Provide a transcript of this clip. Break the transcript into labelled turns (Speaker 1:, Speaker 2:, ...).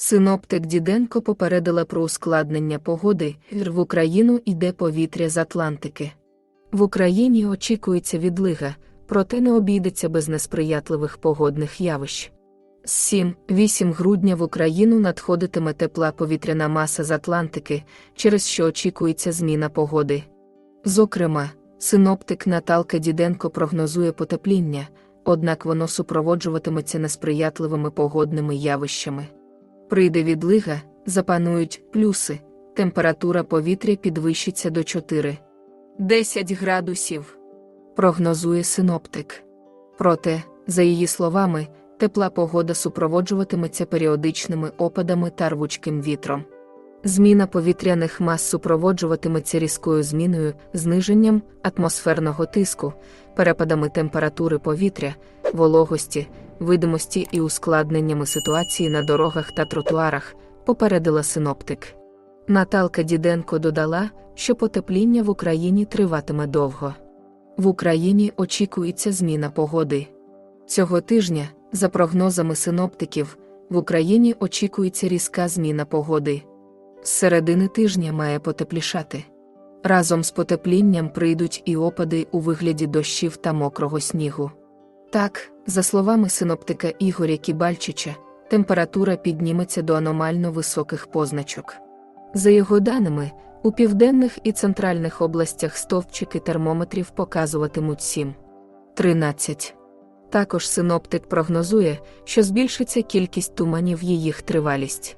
Speaker 1: Синоптик Діденко попередила про ускладнення погоди, в Україну йде повітря з Атлантики. В Україні очікується відлига, проте не обійдеться без несприятливих погодних явищ. З 7-8 грудня в Україну надходитиме тепла повітряна маса з Атлантики, через що очікується зміна погоди. Зокрема, синоптик Наталка Діденко прогнозує потепління, однак воно супроводжуватиметься несприятливими погодними явищами. Прийде відлига, запанують плюси, температура повітря підвищиться до 4. 10 градусів. Прогнозує синоптик. Проте, за її словами, тепла погода супроводжуватиметься періодичними опадами та рвучким вітром. Зміна повітряних мас супроводжуватиметься різкою зміною, зниженням атмосферного тиску, перепадами температури повітря, вологості, видимості і ускладненнями ситуації на дорогах та тротуарах, попередила синоптик. Наталка Діденко додала, що потепління в Україні триватиме довго. В Україні очікується зміна погоди. Цього тижня, за прогнозами синоптиків, в Україні очікується різка зміна погоди. З середини тижня має потеплішати. Разом з потеплінням прийдуть і опади у вигляді дощів та мокрого снігу. Так, за словами синоптика Ігоря Кібальчича, температура підніметься до аномально високих позначок. За його даними, у південних і центральних областях стовпчики термометрів показуватимуть 7. 13. Також синоптик прогнозує, що збільшиться кількість туманів і їх тривалість.